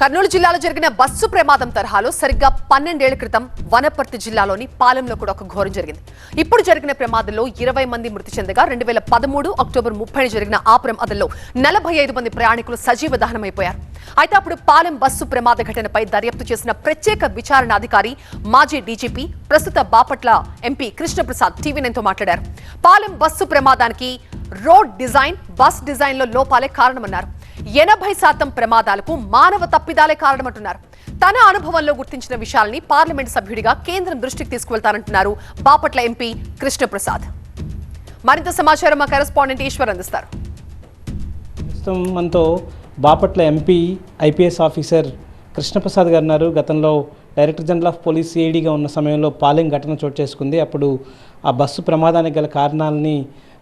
కర్నూలు జిల్లాలో జరిగిన బస్సు ప్రమాదం తరహాలో సరిగ్గా పన్నెండేళ్ళ క్రితం వనపర్తి జిల్లాలోని పాలెంలో కూడా ఒక ఘోరం జరిగింది. ఇప్పుడు జరిగిన ప్రమాదంలో ఇరవై మంది మృతి చెందగా రెండు వేల పదమూడు అక్టోబర్ ముప్పై జరిగిన ఆ ప్రమాదంలో నలభై ఐదు మంది ప్రయాణికులు సజీవ దహనమైపోయారు. అయితే అప్పుడు పాలెం బస్సు ప్రమాద ఘటనపై దర్యాప్తు చేసిన ప్రత్యేక విచారణాధికారి మాజీ డీజీపీ ప్రస్తుత బాపట్ల ఎంపీ కృష్ణప్రసాద్ టీవీ నైన్తో మాట్లాడారు. పాలెం బస్సు ప్రమాదానికి రోడ్ డిజైన్ బస్ డిజైన్లో లోపాలే కారణమన్నారు. ఎనభై శాతం ప్రమాదాలకు మానవ తప్పిదాలే కారణమంటున్నారు. తన అనుభవంలో గుర్తించిన విషయాల్ని పార్లమెంట్ సభ్యుడిగా కేంద్రం దృష్టికి తీసుకువెళ్తానంటున్నారు బాపట్ల ఎంపీ కృష్ణప్రసాద్. మరింత సమాచారం మా కరెస్పాండెంట్ ఈశ్వర్ అందిస్తారు. ప్రస్తుతం మనతో Bapatla MP IPS officer Krishnaprasad garu ఉన్నారు గతంలో డైరెక్టర్ జనరల్ ఆఫ్ పోలీస్ సిఐడిగా ఉన్న సమయంలో పాలెం ఘటన చోటు చేసుకుంది. అప్పుడు ఆ బస్సు ప్రమాదానికి గల కారణాలని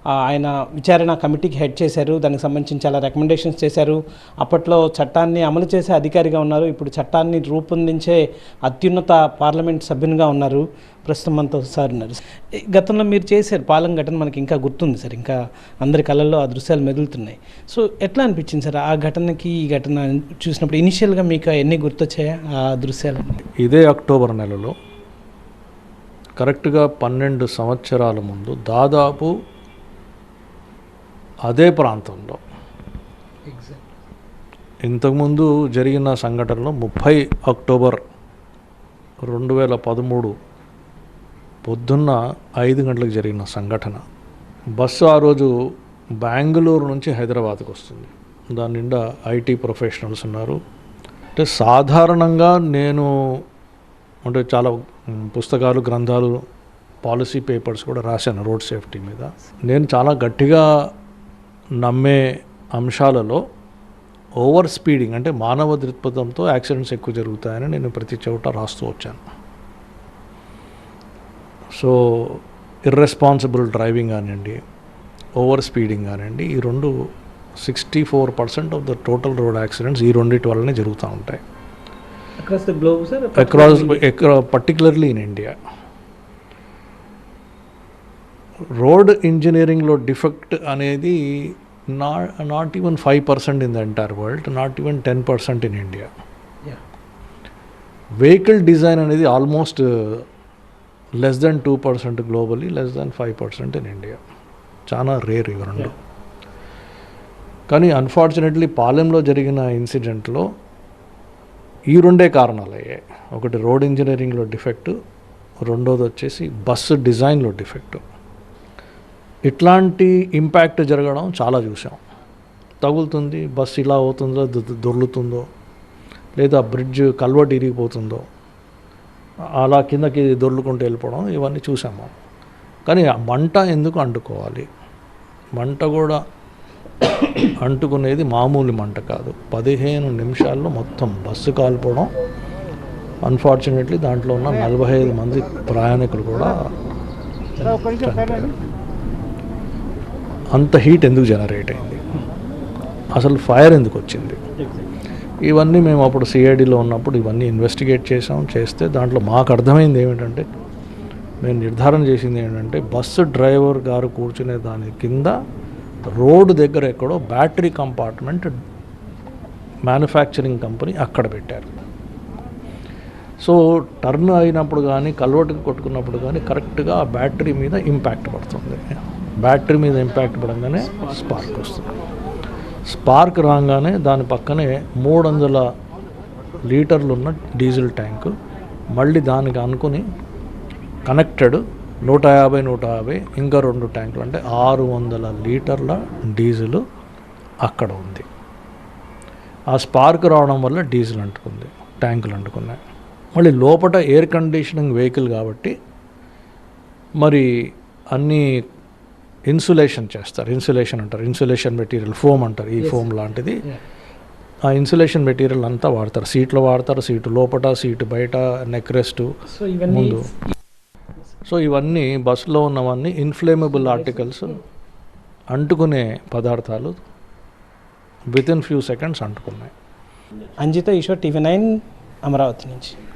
ఆయన విచారణ కమిటీకి హెడ్ చేశారు. దానికి సంబంధించి చాలా రికమెండేషన్స్ చేశారు. అప్పట్లో చట్టాన్ని అమలు చేసే అధికారిగా ఉన్నారు. ఇప్పుడు చట్టాన్ని రూపొందించే అత్యున్నత పార్లమెంట్ సభ్యునిగా ఉన్నారు. ప్రస్తుతం మనతో సార్ ఉన్నారు. ఈ గతంలో మీరు చేశారు. పాలెం ఘటన మనకి ఇంకా గుర్తుంది సార్. ఇంకా అందరి కళల్లో ఆ దృశ్యాలు మెదులుతున్నాయి. సో ఎట్లా అనిపించింది సార్? ఆ ఘటనకి ఈ ఘటన చూసినప్పుడు ఇనిషియల్గా మీకు ఎన్ని గుర్తొచ్చాయా? ఆ దృశ్యాలు? ఇదే అక్టోబర్ నెలలో కరెక్ట్గా పన్నెండు సంవత్సరాల ముందు దాదాపు అదే ప్రాంతంలో. ఇంతకుముందు జరిగిన సంఘటనలో ముప్పై అక్టోబర్ రెండు వేల పదమూడు పొద్దున్న ఐదు గంటలకు జరిగిన సంఘటన. బస్సు ఆ రోజు బెంగళూరు నుంచి హైదరాబాద్కి వస్తుంది. దాని నిండా ఐటీ ప్రొఫెషనల్స్ ఉన్నారు. అంటే సాధారణంగా నేను అంటే చాలా పుస్తకాలు గ్రంథాలు పాలసీ పేపర్స్ కూడా రాశాను రోడ్ సేఫ్టీ మీద. నేను చాలా గట్టిగా నమ్మే అంశాలలో ఓవర్ స్పీడింగ్ అంటే మానవ దృక్పథంతో యాక్సిడెంట్స్ ఎక్కువ జరుగుతాయని నేను ప్రతి చోట రాస్తూ వచ్చాను. సో ఇర్రెస్పాన్సిబుల్ డ్రైవింగ్ కానివ్వండి ఓవర్ స్పీడింగ్ కానివ్వండి ఈ రెండు sixty four percent of the total road accidents ఈ రెండింటి వల్లనే జరుగుతూ ఉంటాయి. Across the globe sir across particularly in India road ఇంజనీరింగ్లో డిఫెక్ట్ అనేది నా not even five percent in the entire world not even ten percent in India vehicle design అనేది almost less than two percent globally less than five percent in India చాలా rare ఇవి రెండు. కానీ unfortunately పాలెంలో జరిగిన ఇన్సిడెంట్లో ఈ రెండే కారణాలు అయ్యాయి ఒకటి రోడ్ ఇంజనీరింగ్లో డిఫెక్ట్ రెండోది వచ్చేసి బస్సు డిజైన్లో డిఫెక్ట్. ఇట్లాంటి ఇంపాక్ట్ జరగడం చాలా చూసాం. తగులుతుంది బస్సు ఇలా అవుతుందో దొర్లుతుందో లేదా బ్రిడ్జ్ కల్వర్ట్ ఇరిగిపోతుందో అలా కిందకి దొర్లుకుంటూ వెళ్ళిపోవడం ఇవన్నీ చూసాము కానీ మంట ఎందుకు అంటుకోవాలి? మంట కూడా అంటుకునేది మామూలు మంట కాదు. పదిహేను నిమిషాల్లో మొత్తం బస్సు కాలిపోవడం అన్ఫార్చునేట్లీ దాంట్లో ఉన్న నలభై ఐదు మంది ప్రయాణికులు కూడా. అంత హీట్ ఎందుకు జనరేట్ అయింది? అసలు ఫైర్ ఎందుకు వచ్చింది? ఇవన్నీ మేము అప్పుడు సిఐడిలో ఉన్నప్పుడు ఇవన్నీ ఇన్వెస్టిగేట్ చేసాం చేస్తే దాంట్లో మాకు అర్థమైంది ఏమిటంటే మేము నిర్ధారణ చేసింది ఏంటంటే బస్సు డ్రైవర్ గారు కూర్చునే దాని కింద రోడ్డు దగ్గర ఎక్కడో బ్యాటరీ కంపార్ట్మెంట్ మ్యానుఫ్యాక్చరింగ్ కంపెనీ అక్కడ పెట్టారు. సో టర్న్ అయినప్పుడు కానీ కల్వర్ట్కి కొట్టుకున్నప్పుడు కానీ కరెక్ట్గా ఆ బ్యాటరీ మీద ఇంపాక్ట్ పడుతుంది. బ్యాటరీ మీద ఇంపాక్ట్ పడంగానే స్పార్క్ వస్తుంది. స్పార్క్ రాగానే దాని పక్కనే మూడు వందల లీటర్లు ఉన్న డీజిల్ ట్యాంకు మళ్ళీ దానికి అనుకుని కనెక్టెడ్ నూట యాభై నూట యాభై ఇంకా రెండు ట్యాంకులు అంటే ఆరు వందల లీటర్ల డీజిల్ అక్కడ ఉంది. ఆ స్పార్క్ రావడం వల్ల డీజిల్ అంటుకుంది ట్యాంకులు అంటుకున్నాయి. మళ్ళీ లోపల ఎయిర్ కండిషనింగ్ వెహికల్ కాబట్టి మరి అన్నీ ఇన్సులేషన్ చేస్తారు. ఇన్సులేషన్ అంటారు. ఇన్సులేషన్ మెటీరియల్ ఫోమ్ అంటారు. ఈ ఫోమ్ లాంటిది. ఆ ఇన్సులేషన్ మెటీరియల్ అంతా వాడతారు. సీట్లో వాడతారు. సీటు లోపల సీటు బయట నెక్ రెస్ట్ సో ఇవన్నీ ముందు. సో ఇవన్నీ బస్సులో ఉన్నవన్నీ ఇన్ఫ్లేమబుల్ ఆర్టికల్స్ అంటుకునే పదార్థాలు విత్ ఇన్ ఫ్యూ సెకండ్స్ అంటుకున్నాయి. అంజిత ఈశ్వర్ టీవీ నైన్ అమరావతి నుంచి.